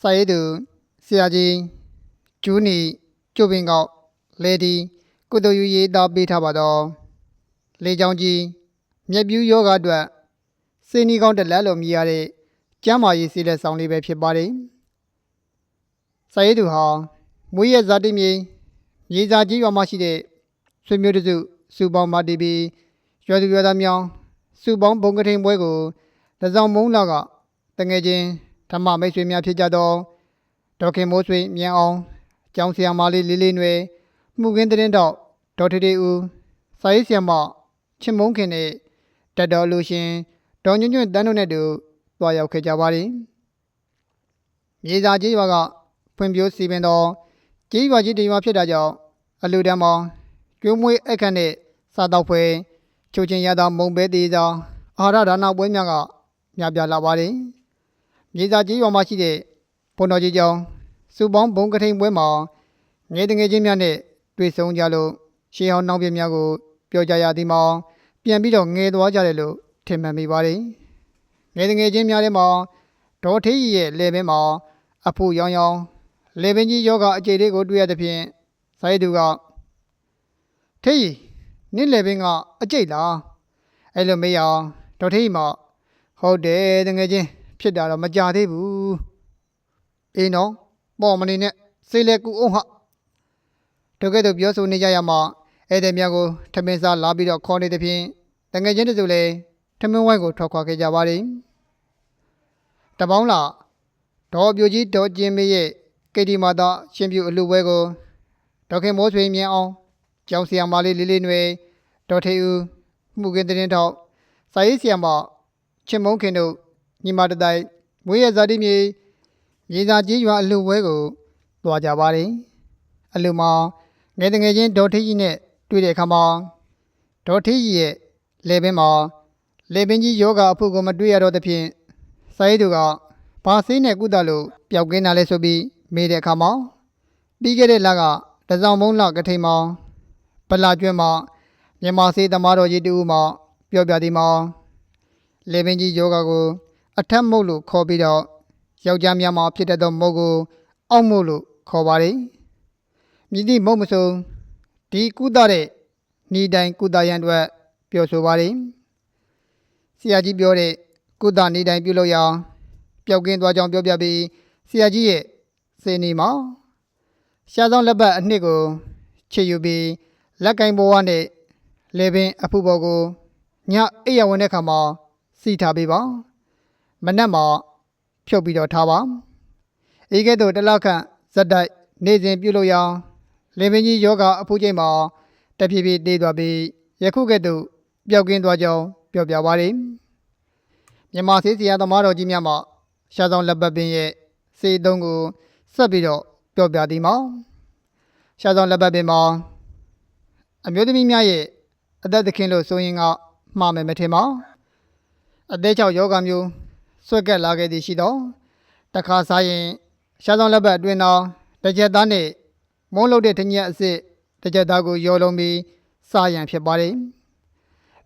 စာရေးသူဆရာကြီးဂျူနီကျိုပင်ကောက်လေဒီကုသိုလ်ယူရေးသားပေးထားပါတော့လေချောင်းကြီးမြက်ပြူးယောဂအတွက်စေနီကောင်းတစ်လက်လို့မြည်ရတဲ့ကျမ်းမာရေးစီလက်ဆောင်လေးပဲဖြစ်ပါတယ်စာရေးသူဟာမွေးရဇာတိမြေမြေစာကြီးရွာမှာရှိတဲ့ဆွေမျိုးတစုစုပေါင်းပါတီပြီးရွာသူရွာသားများစုပေါင်းဘုံကထိန်ပွဲကိုလက်ဆောင်မုံလာကတငယ်ချင်း ဓမ္မမိတ်ဆွေများဖြစ်ကြသောဒေါက်ခင်မိုးဆွေမြန်အောင်ကျောင်းဆရာမလေးလေးလေးနွယ်မှုကင်းတဲ့တော့ဒေါက်ထတေဦးစာရေးဆရာမချစ်မုန်းခင်နဲ့တက်တော်လူရှင်ဒေါ်ညွန့်ညွန့်တန်းတို့နဲ့တူတွားရောက်ခဲ့ကြပါတယ်မြေစာကြီးရွာကဖွံ့ဖြိုးစီပင်တော်ကြီးရွာကြီးတရွာဖြစ်တာကြောင့်အလူတန်းမောင်ကျွေးမွေးအခက်နဲ့စားတော့ဖွယ်ချိုချင်းရသောမုံပဲသေးသောအာဟာရဒါနပွဲများကများပြားလာပါတယ် မြေစာကြီးရွာမှာရှိတဲ့ဘုံတော်ကြီးကျောင်းစုပေါင်းဘုံကထိန်ပွဲမှာငယ်တငယ်ချင်းများနဲ့တွေ့ဆုံကြလို့ရှေးဟောင်းနောက်ပြများကိုပြောကြရသည်မှာပြန်ပြီးတော့ငယ်သွားကြတယ်လို့ထင်မှန်မိပါတယ်ငယ်တငယ်ချင်းများထဲမှာဒေါ်ထေးကြီးရဲ့လေပင်မှာအဖို့ရောင်ရောင်လေပင်ကြီးယောဂအကျိတ်လေးကိုတွေ့ရတဲ့ဖြင့်စာရေးသူကထေးကြီးနင့်လေပင်ကအကျိတ်လားအဲ့လိုမေးရအောင်ဒေါ်ထေးကြီးမဟုတ်တယ်တငယ်ချင်း ဖြစ်တာတော့မကြသေးဘူးအေးနော်ပေါ်မနေနဲ့စိတ်လက်ကူအောင်ဟာတို့ကဲ့သို့ပြောဆိုနေကြရမှာဧည့်သည်များကိုထမင်းစားလာပြီးတော့ခေါ်နေတဲ့ဖြင့်တငယ်ချင်းတို့ဆိုလေထမင်းဝိုင်းကိုထွက်ခွာခဲ့ကြပါသည်တပေါင်းလာဒေါ်ပြိုကြီးဒေါ်ကျင်းမေရဲ့ကေတီမာတာရှင်ပြူအလူပွဲကိုဒေါက်ခင်မိုးဆွေမြင်အောင်ကျောင်းဆရာမလေးလေးလေးနွယ်ဒေါ်ထေဦးမှုကင်းတဲ့ထောက်စာရေးဆရာမချစ်မုန်းခင်တို့ ညီမတတိုင်မွေးရဇာတိမြေမြေစာကြီးရွာအလူပွဲကိုတွားကြပါတယ်အလူမှာငယ်တငယ်ချင်းဒေါ်ထေကြီးနဲ့တွေ့တဲ့အခါမှာဒေါ်ထေကြီးရဲ့လေပင်မှာလေပင်ကြီးယောဂအဖို့ကိုမတွေ့ရတော့သဖြင့်စာရေးသူကဘာဆေးနဲ့ကုသလို့ပျောက်ကင်းတာလဲဆိုပြီးမေးတဲ့အခါမှာပြီးခဲ့တဲ့လကတစောင်းမုံလကထိန်မောင်ပလာကျွဲ့မှာမြန်မာစေးသမားတော်ကြီးတူဦးမှာပြောပြသည်မှာလေပင်ကြီးယောဂကို အထက်မုတ်လို့ခေါ်ပြီးတော့ယောက်ျားများမှာဖြစ်တတ်သောမုတ်ကို အောက်မုတ်လို့ခေါ်ပါတယ်မြည်သည့်မုတ်မစုံဒီကုသတဲ့ဤတိုင်းကုသရန်အတွက်ပြောဆိုပါတယ်ဆရာကြီးပြောတဲ့ကုသဤတိုင်းပြုလုပ်ရအောင်ပျောက်ကင်းသွားကြောင်းပြောပြပြီးဆရာကြီးရဲ့စေနီမှာရှားဆောင်လက်ပတ်အနှစ်ကိုချေယူပြီးလက်ကင်ဘဝနဲ့လေပင်အဖူပေါ်ကိုညအိပ်ရဝင်တဲ့ခါမှာစီထားပေးပါ မနက်မှာဖြုတ်ပြီးတော့ထားပါအေးကဲ့သို့တစ်လခန့်ဇက်တိုက်နေစဉ်ပြုလုပ်ရအောင်လေပင်ကြီးယောဂအဖူးချိန်မှာတဖြည်းဖြည်းတည်သွားပြီးယခုကဲ့သို့ပျောက်ကင်းသွားကြောင်းပြောပြပါရယ်မြန်မာသေးစရာသမားတော်ကြီးများမှရှားဆောင်လက်ပတ်ပင်ရဲ့စေတုံးကိုဆက်ပြီးတော့ပြောပြသည်မှာရှားဆောင်လက်ပတ်ပင်မှာအမျိုးသမီးများရဲ့အသက်သခင်လို့ဆိုရင်ကမှားမယ်မထင်ပါအသေးချောက်ယောဂမျိုး ဆွဲကက်လာခဲ့သည်ရှိတော့တခါစားရင်ရှားဆောင်လက်ပတ်အတွင်းသောတစ်ချက်သားနဲ့မုန်းလို့တဲ့တညက်အစ်စ်တစ်ချက်သားကိုရောလုံးပြီးစားရန်ဖြစ်ပါတယ်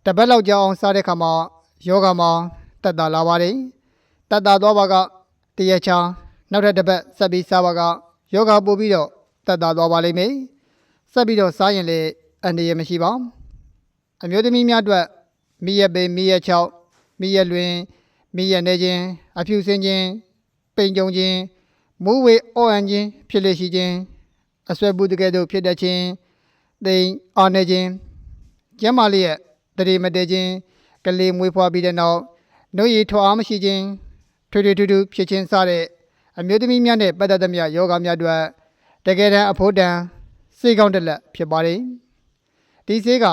တပတ်လောက်ကြာအောင်စားတဲ့ခါမှာယောဂမှာတက်တာလာပါတယ်တက်တာသွားပါကတရက်ချာနောက်ထပ်တစ်ပတ်ဆက်ပြီးစားပါကယောဂပို့ပြီးတော့တက်တာသွားပါလိမ့်မယ်ဆက်ပြီးတော့စားရင်လည်းအန္တရာယ်မရှိပါအမျိုးသမီးများအတွက်မိရပေမိရချောက်မိရလွင် မိရနေခြင်းအဖြူစင်ခြင်းပိန်ကြုံခြင်းမူးဝေအော်အန်ခြင်းဖြစ်လေရှိခြင်းအဆွဲဘူးတကယ်သို့ဖြစ်တတ်ခြင်းတိမ်အာနေခြင်းကျမ်းမာလေးရဲ့တရေမတဲခြင်းကလေးမွေးဖွားပြီးတဲ့နောက်နှုတ်ရည်ထွားမရှိခြင်းထွေထွေထူးထူးဖြစ်ခြင်းစတဲ့အမျိုးသမီးများနဲ့ပတ်သက်သမျှယောဂများအတွက်တကယ်တမ်းအဖို့တန်စေကောင်းတစ်လက်ဖြစ်ပါတယ်ဒီစေးက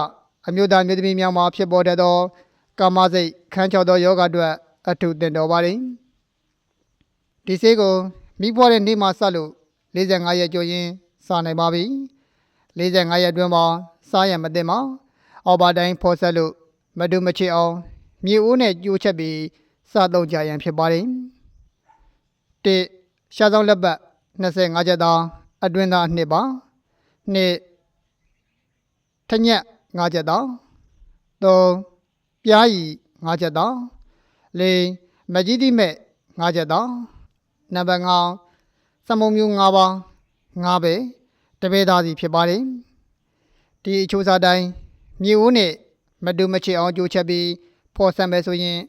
အမျိုးသားမျိုးသမီးများမှာဖြစ်ပေါ်တတ်သောကာမစိတ်ခန်းချောက်သောယောဂအတွက် အထုတင်တော်ပါတယ်ဒီစေးကိုမိဘတဲ့နေ့မှစလို့45ရက်ကျော်ရင်စားနိုင်ပါပြီ45ရက်အတွင်းမှာစားရမသိမှာအော်ဘာတိုင်းဖော်ဆက်လို့မတူမချစ်အောင်မြေအိုးနဲ့ကြိုးချက်ပြီးစားသုံးကြရန်ဖြစ်ပါတယ်၁ရှားဆောင်လက်ပတ်25ချက်သားအတွင်းသားအနှစ်ပါ2ထညက်5ချက်သား3ပြားရီ5ချက်သား 4မကြီးတိမဲ့5ချက်သားနံပါတ်5စမုံမျိုး၅ပါး၅ပဲတပည့်သားစီဖြစ်ပါတယ်ဒီအချိုးစားတိုင်းမြေဦးနဲ့မတူမချစ်အောင်ကြိုးချက်ပြီးဖော်ဆံမယ်ဆိုရင်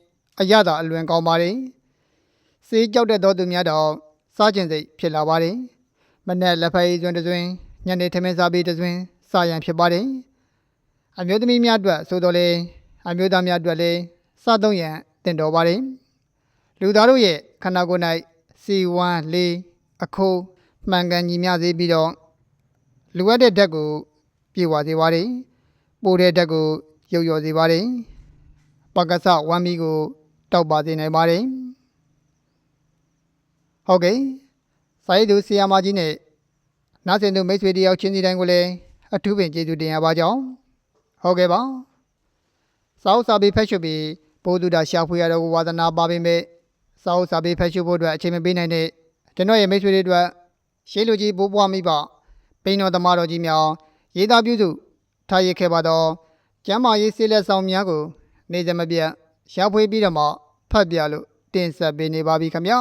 အရသာအလွန်ကောင်းပါတယ်စေးကြောက်တဲ့သောသူများတော့စားကျင်စိတ်ဖြစ်လာပါတယ်မနဲ့လက်ဖက်ရည်စွန်းတစ်စွန်းညနေထမင်းစားပြီးတစ်စွန်းစားရန်ဖြစ်ပါတယ်အမျိုးသမီးများအတွက်ဆိုတော့လေအမျိုးသားများအတွက်လည်းစားသုံးရန် တင်တော်ပါတယ်လူသားတို့ရဲ့ခန္ဓာကိုယ်၌စီဝမ်းလေးအခုမှန်ကန်ညီမျှစေပြီးတော့လူအပ်တဲ့ဓာတ်ကိုပြေဝစေပါတယ်ပိုတဲ့ဓာတ်ကိုရုပ်ရော်စေပါတယ်ပကစဝမ်းမီကိုတောက်ပါစေနိုင်ပါတယ်ဟုတ်ကဲ့စာရေးသူဆီယာမကြီးနဲ့နားဆင်သူမိတ်ဆွေတယောက်ချင်းစီတိုင်းကိုလည်းအထူးပင်ကျေးဇူးတင်ရပါကြောင်းဟုတ်ကဲ့ပါစာအုပ်စာပေဖတ်ရှုပြီးဘု ဒ္ဓတာရှာဖွေရတော့ဝါသနာပါပေမဲ့စာအုပ်စာပေဖတ်ရှုဖို့အတွက်အချိန်မပေးနိုင်တဲ့ကျွန်တော်ရဲ့မိတ်ဆွေတွေအတွက်ရှေးလူကြီးဘိုးဘွားမိဘပိန်တော်သမားတော်ကြီးများရေးသားပြုစုထားရခဲ့ပါတော့ကျမ်းမာရေးဆေးလက်ဆောင်များကို နေစမပြတ်ရှာဖွေပြီးတော့မှဖတ်ပြလို့တင်ဆက်ပေးနေပါပြီခင်ဗျာ